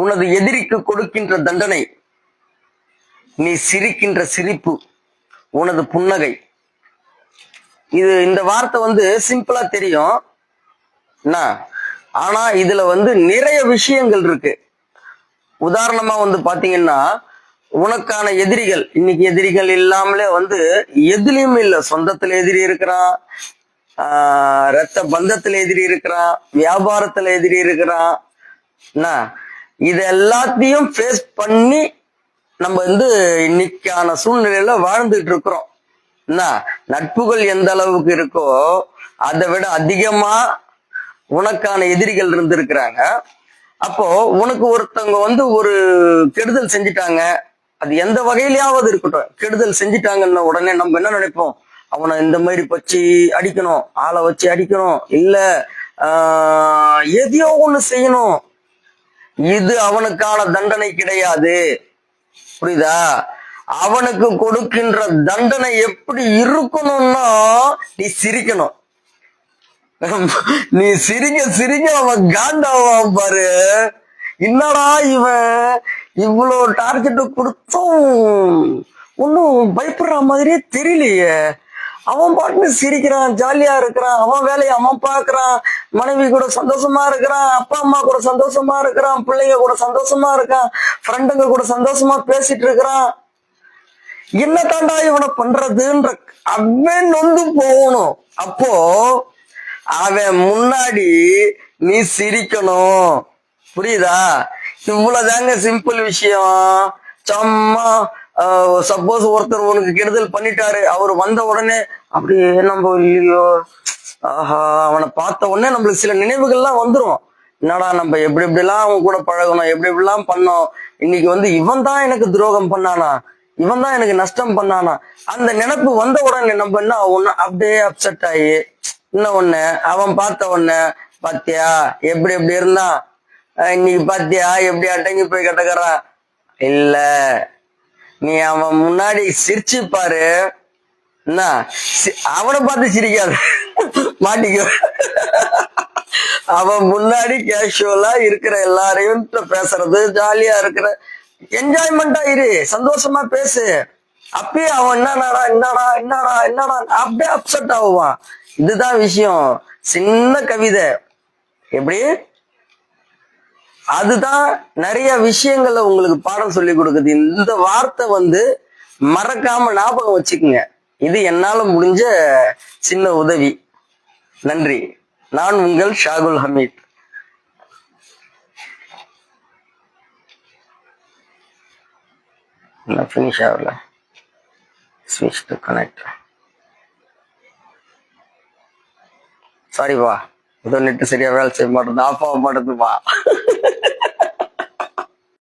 உனது எதிரிக்கு கொடுக்கின்ற தண்டனை நீ சிரிக்கின்ற சிரிப்பு உனது புன்னகை. இது இந்த வார்த்தை வந்து சிம்பிளா தெரியும். ஆனா இதுல வந்து நிறைய விஷயங்கள் இருக்கு. உதாரணமா வந்து பாத்தீங்கன்னா உனக்கான எதிரிகள் இன்னைக்கு எதிரிகள் இல்லாமலே வந்து எதிலையும் இல்ல. சொந்தத்துல எதிரி இருக்கிறான் ஆஹ் ரத்த பந்தத்துல எதிரி இருக்கிறான் வியாபாரத்துல எதிரி இருக்கிறான். என்ன? இது எல்லாத்தையும் ஃபேஸ் பண்ணி நம்ம வந்து இன்னைக்கான சூழ்நிலையில வாழ்ந்துட்டு இருக்கிறோம். என்ன? நட்புகள் எந்த அளவுக்கு இருக்கோ அதை விட அதிகமா உனக்கான எதிரிகள் இருந்திருக்கிறாங்க. அப்போ உனக்கு ஒருத்தவங்க வந்து ஒரு கெடுதல் செஞ்சிட்டாங்க. அது எந்த வகையிலயாவது இருக்கட்டும். கெடுதல் செஞ்சிட்டாங்கன்னு உடனே நம்ம என்ன நினைப்போம்? அவனை இந்த மாதிரி வச்சு அடிக்கணும் ஆளை வச்சு அடிக்கணும் இல்ல ஆஹ், எதையோ ஒண்ணு செய்யணும். இது அவனுக்கான தண்டனை கிடையாது. புரியுதா? அவனுக்கு கொடுக்கின்ற தண்டனை எப்படி இருக்கணும்னா நீ சிரிக்கணும். நீ சிரிக்க சிரிக்க அவன் காண்டாவான் பாரு. என்னடா இவன்? இவ்வளோ டார்கெட் கொடுத்தும் ஒன்னும் பயப்படுற மாதிரியே தெரியலையே. அவன் பாட்டுன்னு சிரிக்கிறான் ஜாலியா இருக்கிறான். அவன் வேலையை அவன் பாக்குறான் மனைவி கூட சந்தோஷமா இருக்கிறான். அப்பா அம்மா கூட சந்தோஷமா இருக்கிறான். பிள்ளைங்க கூட சந்தோஷமா இருக்கான். ஃப்ரெண்டுங்க கூட சந்தோஷமா பேசிட்டு இருக்கிறான். என்ன தாண்டா இவனை பண்றதுன்ற அவன் நொந்து போகணும். அப்போ அவன் முன்னாடி நீ சிரிக்கணும். புரியுதா? இவ்வளவுதாங்க சிம்பிள் விஷயம். சும்மா சப்போஸ் ஒருத்தர் உனக்கு கெடுதல் பண்ணிட்டாரு. அவர் வந்த உடனே அப்படியே நம்ம இல்லையோ? ஆஹா அவனை பார்த்த உடனே நம்மளுக்கு சில நினைவுகள்லாம் வந்துரும். என்னடா நம்ம எப்படி எப்படிலாம் அவன் கூட பழகணும் எப்படி எப்படிலாம் பண்ணோம். இன்னைக்கு வந்து இவன் தான் எனக்கு துரோகம் பண்ணானா? இவன் தான் எனக்கு நஷ்டம் பண்ணானா? அந்த நினைப்பு வந்த உடனே நம்ம என்ன ஒன்னு அப்படியே அப்செட் ஆகி இன்னும் ஒண்ணு? அவன் பார்த்த உடனே பாத்தியா எப்படி எப்படி இருந்தான்? இன்னைக்கு பாத்தியா? எப்படி அடங்கி போய் கட்டக்கறா இல்ல நீ அவன் முன்னாடி சிரிச்சு பாரு. என்ன? சி- அவனை பார்த்து சிரிக்காத. மாட்டிக்கோ. அவன் முன்னாடி கேஷுவலா இருக்கிற எல்லாரையும் பேசுறது ஜாலியா இருக்கிற என்ஜாய்மெண்டா இரு. சந்தோஷமா பேசு. அப்பயே அவன் என்னடா என்னடா என்னடா என்னடா அப்படியே அப்செட் ஆகுவான். இதுதான் விஷயம். சின்ன கவிதை. எப்படி? அதுதான் நிறைய விஷயங்களை உங்களுக்கு பாடம் சொல்லி கொடுக்குது. இந்த வார்த்தை வந்து மறக்காம ஞாபகம் வச்சுக்குங்க. இது என்னால முடிஞ்ச சின்ன உதவி. நன்றி. நான் உங்கள் ஷாகுல் ஹமீத். ஃபினிஷ் ஆகல. ஸ்விட்ச் டு கனெக்ட் சாரிப்பா ஏதோ நெட்டு சரியா வேலை செய்ய மாட்டேங்குது. ஆஃப் ஆக மாட்டேதுப்பா